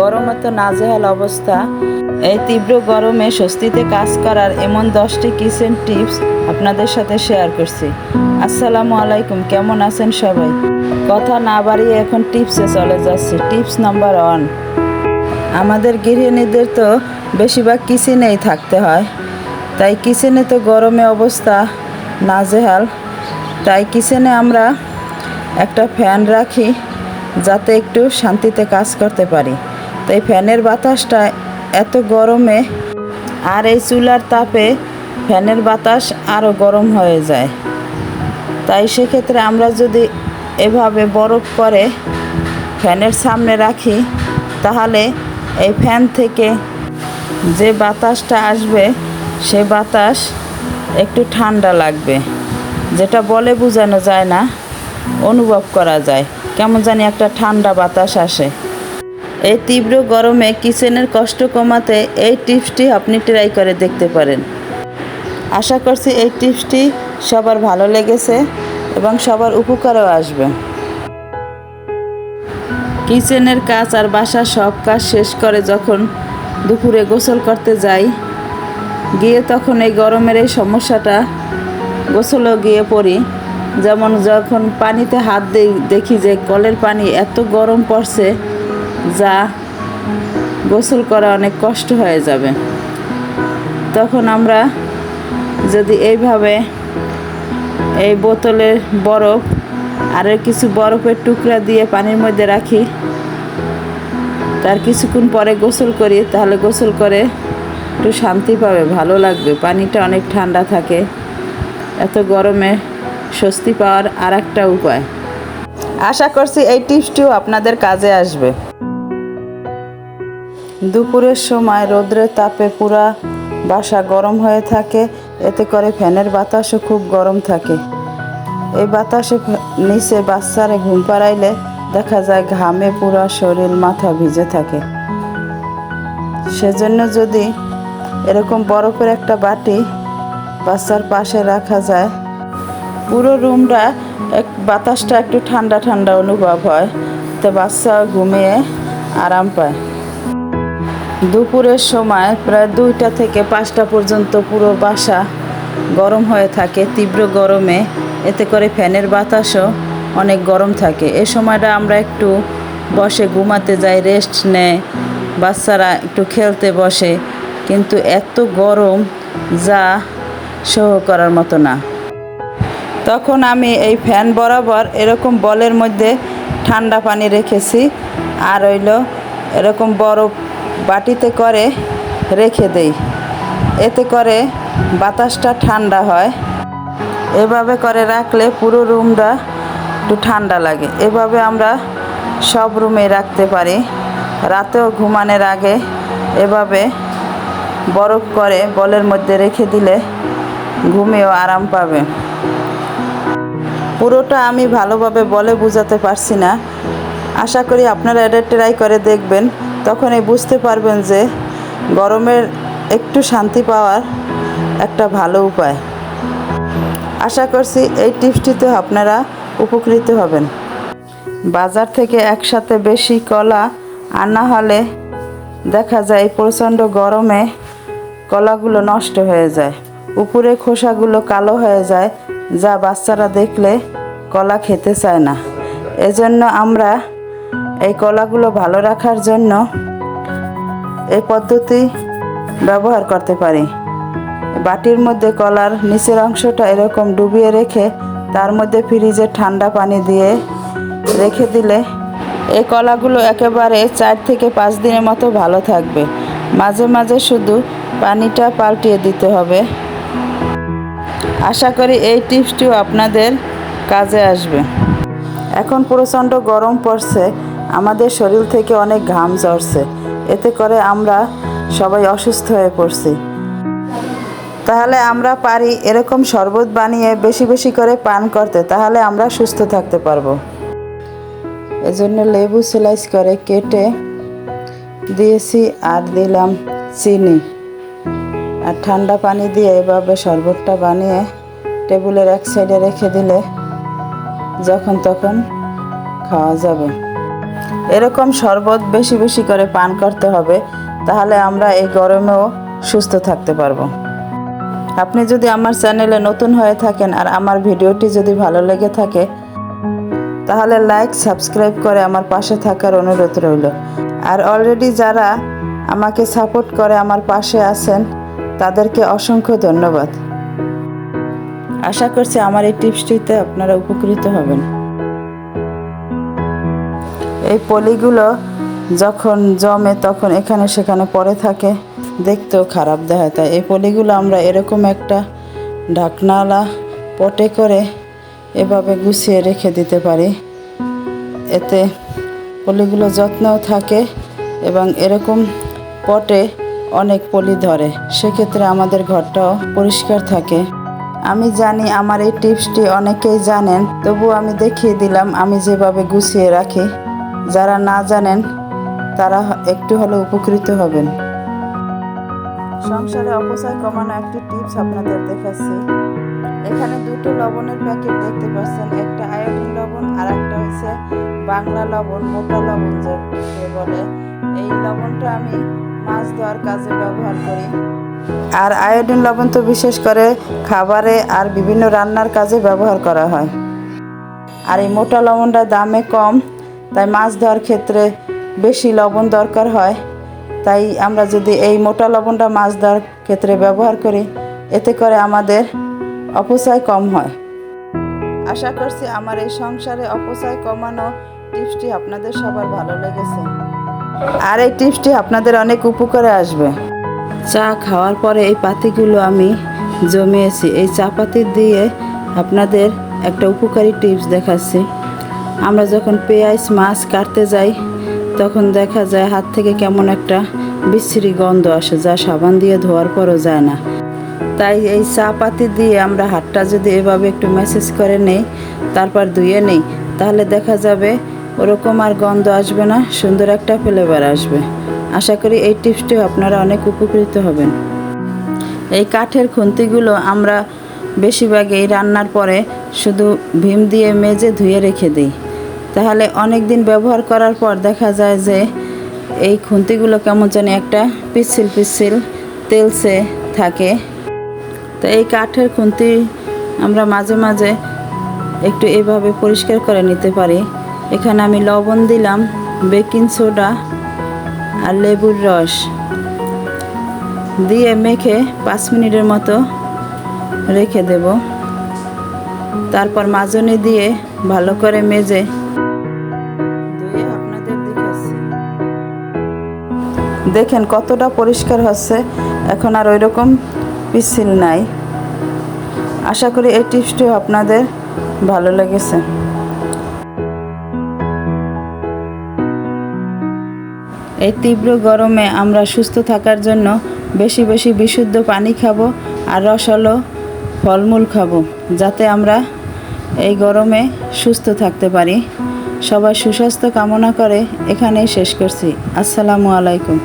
গরমে তো নাজেহাল অবস্থা। এই তীব্র গরমে স্বস্তিতে কাজ করার এমন দশটি কিচেন টিপস আপনাদের সাথে শেয়ার করছি। আসসালামু আলাইকুম, কেমন আছেন সবাই? কথা না বাড়িয়ে এখন টিপসে চলে যাচ্ছি। টিপস নাম্বার ওয়ান, আমাদের গৃহিণীদের তো বেশিরভাগ কিচেনেই থাকতে হয়। তাই কিচেনে তো গরমে অবস্থা নাজেহাল। তাই কিচেনে আমরা একটা ফ্যান রাখি, যাতে একটু শান্তিতে কাজ করতে পারি। তাই ফ্যানের বাতাসটা এত গরমে আর এই চুলার তাপে ফ্যানের বাতাস আরও গরম হয়ে যায়। তাই সেক্ষেত্রে আমরা যদি এভাবে বরফ করে ফ্যানের সামনে রাখি, তাহলে এই ফ্যান থেকে যে বাতাসটা আসবে, সে বাতাস একটু ঠান্ডা লাগবে। যেটা বলে বোঝানো যায় না, অনুভব করা যায়। কেমন জানি একটা ঠান্ডা বাতাস আসে। এই তীব্র গরমে কিচেনের কষ্ট কমাতে এই টিপসটি আপনি ট্রাই করে দেখতে পারেন। আশা করছি এই টিপসটি সবার ভালো লেগেছে এবং সবার উপকারেও আসবে। কিচেনের কাজ আর বাসার সব কাজ শেষ করে যখন দুপুরে গোসল করতে যাই, গিয়ে তখন এই গরমের এই সমস্যাটা গোসলও গিয়ে পড়ি। যেমন যখন পানিতে হাত দেই, দেখি যে কলের পানি এত গরম পড়ছে যা গোসল করা অনেক কষ্ট হয়ে যাবে। তখন আমরা যদি এইভাবে এই বোতলের বরফ আর কিছু বরফের টুকরা দিয়ে পানির মধ্যে রাখি, তার কিছুক্ষণ পরে গোসল করি, তাহলে গোসল করে একটু শান্তি পাবে, ভালো লাগবে। পানিটা অনেক ঠান্ডা থাকে, এত গরমে স্বস্তি পাওয়ার আর একটা উপায়। আশা করছি এই টিপসটিও আপনাদের কাজে আসবে। দুপুরের সময় রোদ্রের তাপে পুরা বাসা গরম হয়ে থাকে, এতে করে ফ্যানের বাতাসও খুব গরম থাকে। এই বাতাসে নিচে বাচ্চারে ঘুম পাড়াইলে দেখা যায় ঘামে পুরা শরীর, মাথা ভিজে থাকে। সেজন্য যদি এরকম বরফের একটা বাটি বাচ্চার পাশে রাখা যায়, পুরো রুমটা এক বাতাসটা একটু ঠান্ডা ঠান্ডা অনুভব হয়, তো বাচ্চা ঘুমিয়ে আরাম পায়। দুপুরের সময় প্রায় দুইটা থেকে পাঁচটা পর্যন্ত পুরো বাসা গরম হয়ে থাকে, তীব্র গরমে। এতে করে ফ্যানের বাতাসও অনেক গরম থাকে। এ সময়টা আমরা একটু বসে ঘুমাতে যাই, রেস্ট নেয়, বাচ্চারা একটু খেলতে বসে। কিন্তু এত গরম যা সহ করার মতো না। তখন আমি এই ফ্যান বরাবর এরকম বলের মধ্যে ঠান্ডা পানি রেখেছি। আর হইল এরকম বরফ বাটিতে করে রেখে দেই। এতে করে বাতাসটা ঠান্ডা হয়। এভাবে করে রাখলে পুরো রুমটা একটু ঠান্ডা লাগে। এভাবে আমরা সব রুমে রাখতে পারি। রাতেও ঘুমানোর আগে এভাবে বরফ করে বলের মধ্যে রেখে দিলে ঘুমিয়েও আরাম পাবে। পুরোটা আমি ভালোভাবে বলে বোঝাতে পারছি না। আশা করি আপনারা এটা ট্রাই করে দেখবেন। তখনই বুঝতে পারবেন যে গরমের একটু শান্তি পাওয়ার একটা ভালো উপায়। আশা করছি এই টিপসটিতে আপনারা উপকৃত হবেন। বাজার থেকে একসাথে বেশি কলা আনা হলে দেখা যায় প্রচণ্ড গরমে কলাগুলো নষ্ট হয়ে যায়। উপরে খোসাগুলো কালো হয়ে যায়, যা বাচ্চারা দেখলে কলা খেতে চায় না। এজন্য আমরা এই কলাগুলো ভালো রাখার জন্য এই পদ্ধতি ব্যবহার করতে পারি। বাটির মধ্যে কলার নিচের অংশটা এরকম ডুবিয়ে রেখে তার মধ্যে ফ্রিজে ঠান্ডা পানি দিয়ে রেখে দিলে এই কলাগুলো একেবারে চার থেকে পাঁচ দিনের মতো ভালো থাকবে। মাঝে মাঝে শুধু পানিটা পাল্টিয়ে দিতে হবে। আশা করি এই টিপসটিও আপনাদের কাজে আসবে। এখন প্রচণ্ড গরম পড়ছে। আমাদের শরীর থেকে অনেক ঘাম ঝরছে। এতে করে আমরা সবাই অসুস্থ হয়ে পড়ছি। তাহলে আমরা পারি এরকম শরবত বানিয়ে বেশি বেশি করে পান করতে, তাহলে আমরা সুস্থ থাকতে পারব। এজন্য লেবু স্লাইস করে কেটে দিয়েছি আর দিলাম চিনি। আর ঠান্ডা পানি দিয়ে এভাবে শরবতটা বানিয়ে টেবিলের এক সাইডে রেখে দিলে যখন তখন খাওয়া যাবে। এরকম শরবত বেশি বেশি করে পান করতে হবে, তাহলে আমরা এই গরমেও সুস্থ থাকতে পারব। আপনি যদি আমার চ্যানেলে নতুন হয়ে থাকেন আর আমার ভিডিওটি যদি ভালো লেগে থাকে, তাহলে লাইক, সাবস্ক্রাইব করে আমার পাশে থাকার অনুরোধ রইল। আর অলরেডি যারা আমাকে সাপোর্ট করে আমার পাশে আছেন, তাদেরকে অসংখ্য ধন্যবাদ। আশা করছি আমার এই টিপসটিতে আপনারা উপকৃত হবেন। এই পলিগুলো যখন জমে তখন এখানে সেখানে পড়ে থাকে। দেখতেও খারাপ দেখায়। তাই এই পলিগুলো আমরা এরকম একটা ঢাকনাওয়ালা পটে করে এভাবে গুছিয়ে রেখে দিতে পারি। এতে পলিগুলো যত্নও থাকে এবং এরকম পটে অনেক পলি ধরে। সেক্ষেত্রে আমাদের ঘরটাও পরিষ্কার থাকে। আমি জানি আমার এই টিপসটি অনেকেই জানেন তবু আমি দেখিয়ে দিলাম, আমি যেভাবে গুছিয়ে রাখি। যারা না জানেন, তারা একটু হলে উপকৃত হবেন। সংসারে অপচয় কমানো একটি টিপস আপনাদের দেখাচ্ছি। এখানে দুটো লবণের প্যাকেট দেখতে পাচ্ছেন, একটা আয়োডিন লবণ আর একটা হচ্ছে বাংলা লবণ, মোটা লবণ যে বলে। এই লবণটা আমি মাছ ধোয়ার কাজে ব্যবহার করি। আর আয়োডিন লবণ তো বিশেষ করে খাবারে আর বিভিন্ন রান্নার কাজে ব্যবহার করা হয়। আর এই মোটা লবণটা দামে কম তাই মাছ ধোয়ার ক্ষেত্রে বেশি লবণ দরকার হয়। তাই আমরা যদি এই মোটা লবণটা মাছ ধোয়ার ক্ষেত্রে ব্যবহার করি, এতে করে আমাদের অপচয় কম হয়। আশা করছি আমার এই সংসারে অপচয় কমানো টিপসটি আপনাদের সবার ভালো লেগেছে। আর এই টিপসটি আপনাদের অনেক উপকারে আসবে। চা খাওয়ার পরে এই পাতিগুলো আমি জমিয়েছি। এই চা পাতি দিয়ে আপনাদের একটা উপকারী টিপস দেখাচ্ছি। আমরা যখন পেঁয়াজ, মাছ কাটতে যাই, তখন দেখা যায় হাত থেকে কেমন একটা বিশ্রী গন্ধ আসে, যা সাবান দিয়ে ধোয়ার পরও যায় না। তাই এই চা পাতি দিয়ে আমরা হাতটা যদি এভাবে একটু মেসেজ করে নেই, তারপর ধুয়ে নেই, তাহলে দেখা যাবে ওরকম আর গন্ধ আসবে না, সুন্দর একটা ফ্লেভার আসবে। আশা করি এই টিপসটিও আপনারা অনেক উপকৃত হবেন। এই কাঠের খুন্তিগুলো আমরা বেশিরভাগ এই রান্নার পরে শুধু ভীম দিয়ে মেজে ধুয়ে রেখে দিই। তাহলে অনেক দিন ব্যবহার করার পর দেখা যায় যে এই খুন্তিগুলো কেমন জানি একটা পিচ্ছিল পিচ্ছিল তেলসে থাকে। তো এই কাঠের খুন্তি আমরা মাঝে মাঝে একটু এভাবে পরিষ্কার করে নিতে পারি। এখানে আমি লবণ দিলাম, বেকিং সোডা আর লেবুর রস। দিয়ে মেখে পাঁচ মিনিটের মতো রেখে দেব। তারপর মাজনি দিয়ে ভালো করে মেজে দেখেন কতটা পরিষ্কার হচ্ছে। এখন আর ওই রকম পিছিল নাই। আশা করি এই টিপসটিও আপনাদের ভালো লেগেছে। এই তীব্র গরমে আমরা সুস্থ থাকার জন্য বেশি বেশি বিশুদ্ধ পানি খাব আর রসালো ফলমূল খাব, যাতে আমরা এই গরমে সুস্থ থাকতে পারি। সবাই সুস্বাস্থ্য কামনা করে এখানেই শেষ করছি। আসসালামু আলাইকুম।